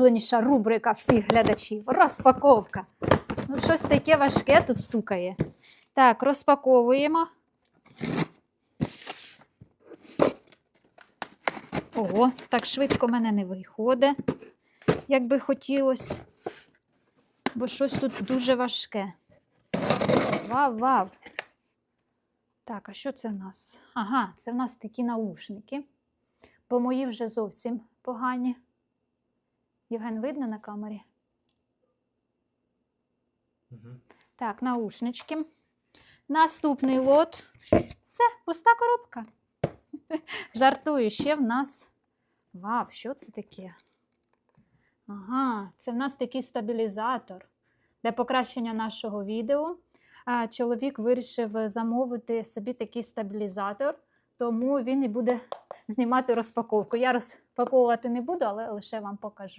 найулюбленіша рубрика всіх глядачів розпаковка. Ну, щось таке важке тут стукає. Так, розпаковуємо. Ого, так швидко мене не виходить, як би хотілося. Бо щось тут дуже важке. Вау, вау. Так, а що це в нас? Ага, це в нас такі наушники. Бо мої вже зовсім погані. Євген, видно на камері? Так, наушнички. Наступний лот. Все, пуста коробка. Жартую, ще в нас. Вау, що це таке? Ага, це в нас такий стабілізатор для покращення нашого відео. Чоловік вирішив замовити собі такий стабілізатор, тому він і буде знімати розпаковку. Я розпаковувати не буду, але лише вам покажу.